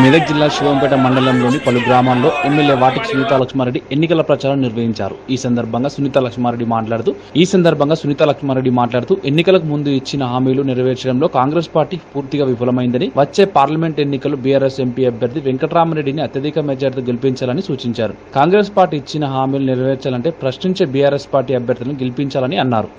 మెదక్ జిల్లా శివంపేట మండలంలోని పలు గ్రామాల్లో ఎమ్మెల్యే వాటికి సునీత లక్ష్మారెడ్డి ఎన్నికల ప్రచారం నిర్వహించారు. ఈ సందర్భంగా సునీత లక్ష్మారెడ్డి మాట్లాడుతూ ఈ సందర్భంగా సునీత లక్ష్మారెడ్డి మాట్లాడుతూ ఎన్నికలకు ముందు ఇచ్చిన హామీలు నెరవేర్చడంలో కాంగ్రెస్ పార్టీ పూర్తిగా విఫలమైందని వచ్చే పార్లమెంట్ ఎన్నికలు బీఆర్ఎస్ ఎంపీ అభ్యర్థి వెంకటరామరెడ్డిని అత్యధిక మెజార్టీతో గెలిపించాలని సూచించారు. కాంగ్రెస్ పార్టీ ఇచ్చిన హామీలు నెరవేర్చాలంటే ప్రశ్నించే బీఆర్ఎస్ పార్టీ అభ్యర్థులను గెలిపించాలని అన్నారు.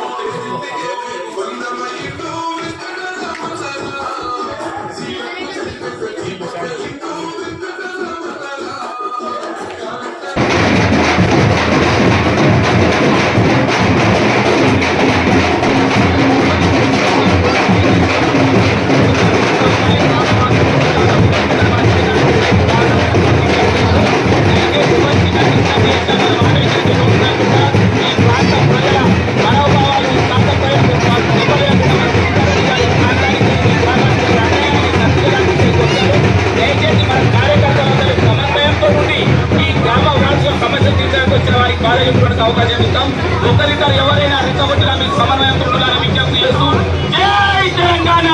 ఎవరైనా రెచ్చగొట్టినా మీకు సమన్వయం ఉండాలని విజ్ఞప్తి చేస్తూ జై తెలంగాణ!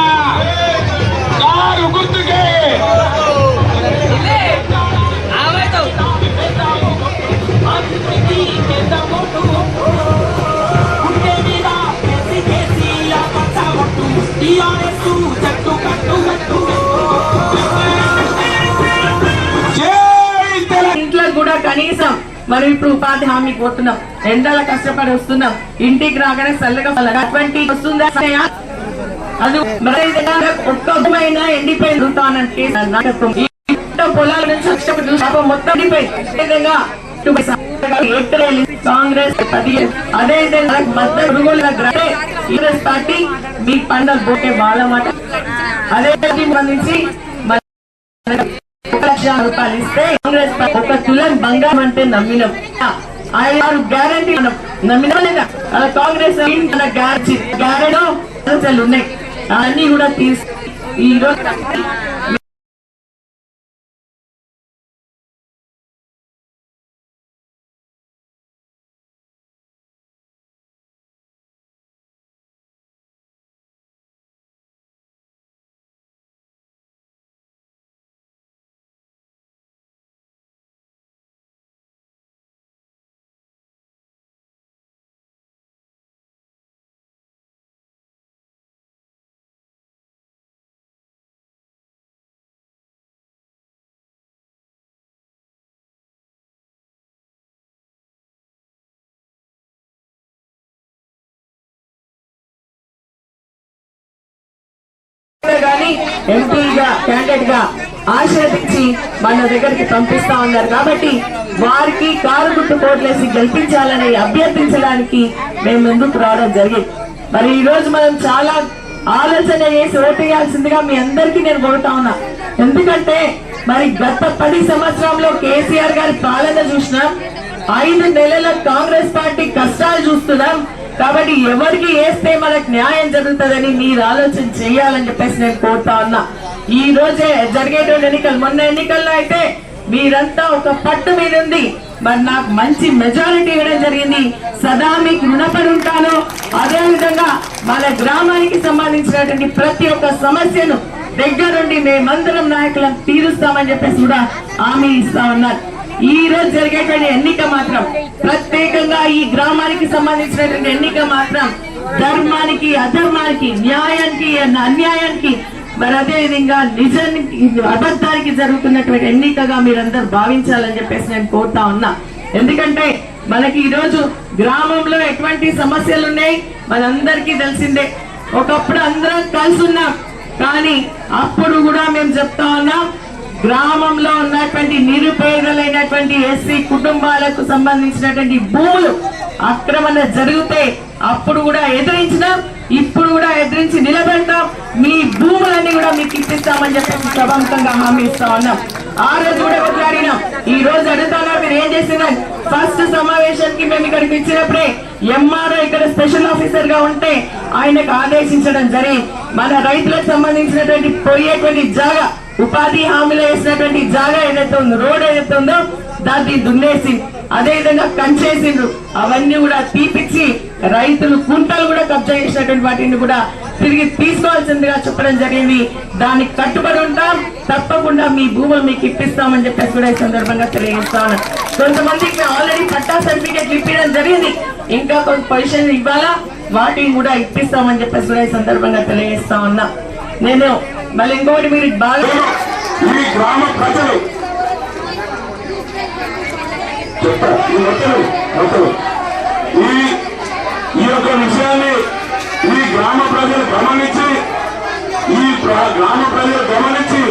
కారు గుర్తుకే! ఇంట్లో కూడా కనీసం మనం ఇప్పుడు ఉపాధి హామీ పోతున్నాం ఎండల కష్టపడి వస్తున్నాం. ఇంటికి రాగానే చల్లగా అటువంటి వస్తుందా? అది మరి ఏదైనా ఒక్కమైన ఎండిపోయి ఉంటానంటే పొలాల నుంచి పాపం మొత్తం ఎండిపోయింది. కాంగ్రెస్ అదే విధంగా కాంగ్రెస్ పార్టీ మీ పండుగ పోతే వాళ్ళ మాట. అదే సంబంధించి మన లక్ష రూపాయలు ఇస్తే కాంగ్రెస్ ఒక తులం బంగారం అంటే నమ్మినాం ఆరు గ్యారంటీ మనం నమ్మినా లేదా కాంగ్రెస్ మన గ్యారంటీ అసలు ఉన్నాయి అన్ని కూడా తీసి ఈ రోజు కానీ ఎంపీగా క్యాండిడేట్గా ఆశీర్వదించి మన దగ్గరికి పంపిస్తా ఉన్నారు. కాబట్టి వారికి కారు గుట్టు కోట్లేసి గెలిపించాలని అభ్యర్థించడానికి మేము ముందుకు రావడం జరిగింది. మరి ఈ రోజు మనం చాలా ఆలోచన చేసి ఓటేయాల్సిందిగా మీ అందరికీ నేను కోరుతా ఉన్నా. ఎందుకంటే మరి గత పది సంవత్సరంలో కేసీఆర్ గారి పాలన చూసినాం. ఐదు నెలల కాంగ్రెస్ పార్టీ కష్టాలు చూస్తున్నాం. కాబట్టి ఎవరికి వేస్తే మనకు న్యాయం జరుగుతుందని మీరు ఆలోచన చేయాలని చెప్పేసి నేను కోరుతా ఉన్నా. ఈ రోజే జరిగేటువంటి ఎన్నికలు. మొన్న ఎన్నికల్లో అయితే మీరంతా ఒక పట్టు మీద ఉంది. మరి నాకు మంచి మెజారిటీ ఇవ్వడం జరిగింది. సదా మీకు రుణపడి ఉంటాను. అదే విధంగా మన గ్రామానికి సంబంధించినటువంటి ప్రతి ఒక్క సమస్యను దగ్గరుండి మేమందరం నాయకులను తీరుస్తామని చెప్పేసి కూడా హామీ ఇస్తా ఉన్నారు. ఈ రోజు జరిగేటువంటి ఎన్నిక మాత్రం ప్రత్యేకంగా ఈ గ్రామానికి సంబంధించినటువంటి ఎన్నిక మాత్రం ధర్మానికి అధర్మానికి న్యాయానికి అన్యాయానికి మరి అదే విధంగా నిజానికి అబద్ధానికి జరుగుతున్నటువంటి ఎన్నికగా మీరందరూ భావించాలని చెప్పేసి నేను కోరుతా ఉన్నా. ఎందుకంటే మనకి ఈ రోజు గ్రామంలో ఎటువంటి సమస్యలు ఉన్నాయి? మనందరికీ తెలిసిందే. ఒకప్పుడు అందరం కలిసి ఉన్నాం. కానీ అప్పుడు కూడా మేము చెప్తా ఉన్నాం గ్రామంలో ఉన్నటువంటి నిరుపేదలైనటువంటి ఎస్సీ కుటుంబాలకు సంబంధించినటువంటి భూములు ఆక్రమణ జరిగితే అప్పుడు కూడా ఎదిరించినాం ఇప్పుడు కూడా ఎదిరించి నిలబెడతాం. మీ భూములన్నీ కూడా మీకు ఇప్పిస్తామని చెప్పేసి సభాముఖంగా హామీ ఇస్తా ఉన్నాం. ఆ రోజు కూడా కొట్లాడినాం ఈ రోజు అడుగుతానా మీరు ఏం చేసినారు ఫస్ట్ సమావేశానికి మేము ఇక్కడికి ఇచ్చినప్పుడే ఎంఆర్ఓ ఇక్కడ స్పెషల్ ఆఫీసర్గా ఉంటే ఆయనకు ఆదేశించడం జరిగి మన రైతులకు సంబంధించినటువంటి పోయేటువంటి జాగా ఉపాధి హామీలో వేసినటువంటి జాగా ఏదైతే ఉందో రోడ్ ఏదైతే ఉందో దాన్ని దున్నేసి అదే విధంగా కంచేసిండ్రు. అవన్నీ కూడా తీపిచ్చి రైతులు కుంటలు కూడా కబ్జా చేసినటువంటి వాటిని కూడా తిరిగి తీసుకోవాల్సిందిగా చెప్పడం జరిగింది. దానికి కట్టుబడి ఉంటాం. తప్పకుండా మీ భూములు మీకు ఇప్పిస్తామని చెప్పేసి కూడా ఈ సందర్భంగా తెలియజేస్తాను కొంతమందికి ఆల్రెడీ పట్టా సర్టిఫికేట్లు ఇప్పించడం జరిగింది. ఇంకా కొంత పొజిషన్ ఇవ్వాలా? వాటిని కూడా ఇప్పిస్తామని చెప్పేసి కూడా ఈ సందర్భంగా తెలియజేస్తా ఉన్నా. నేను మళ్ళీ ఇంకోటి మీరు బాగా ఈ గ్రామ ప్రజలు. ఈ ఈ యొక్క విషయాన్ని ఈ గ్రామ ప్రజలు గమనించి ఈ గ్రామ ప్రజలు గమనించి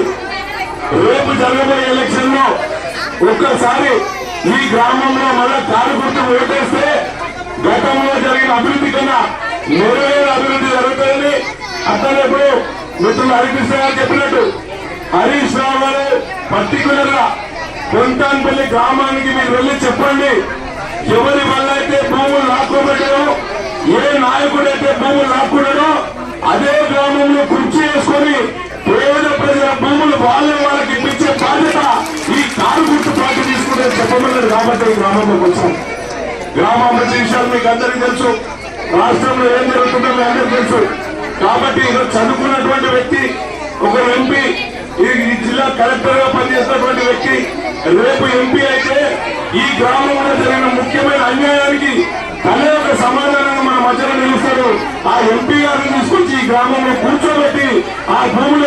రేపు జరగబోయే ఎలక్షన్లో ఒక్కసారి ఈ గ్రామంలో మళ్ళా కారు గుర్తు ఓటేస్తే గతంలో జరిగిన అభివృద్ధి కన్నా నెరవేరు అభివృద్ధి జరుగుతుందని అతను ఇప్పుడు మిత్రులు హరికృష్ణ గారు చెప్పినట్టు హరీష్ రావు గారు పర్టికులర్గా కొంటాన్పల్లి గ్రామానికి మీరు వెళ్ళి చెప్పండి. ఎవరి వల్ల అయితే భూములు లాక్కోబెట్టారో ఏ నాయకుడు అయితే భూములు లాక్కున్నాడో అదే గ్రామంలో కుర్చీ వేసుకొని పేద ప్రజల భూములు వాళ్ళే వాళ్ళకి ఇప్పించే బాధ్యత ఈ కారు గుర్తు పార్టీ తీసుకుంటే చెప్పమన్నారు కాబట్టి ఈ గ్రామంలోకి వచ్చాం గ్రామ విషయాలు మీకు అందరికీ తెలుసు. రాష్ట్రంలో ఏం జరుగుతుందో మీ అందరికీ తెలుసు. కాబట్టి ఈరోజు చదువుకున్నటువంటి వ్యక్తి ఒక ఎంపీ ఈ జిల్లా కలెక్టర్గా పనిచేసినటువంటి వ్యక్తి రేపు ఎంపీ అయితే ఈ గ్రామంలో జరిగిన ముఖ్యమైన అన్యాయానికి తనే ఒక సమాధానాన్ని మన మధ్యలో నిలుస్తారు ఆ ఎంపీ గారిని తీసుకొచ్చి ఈ గ్రామంలో కూర్చోబెట్టి ఆ భూముల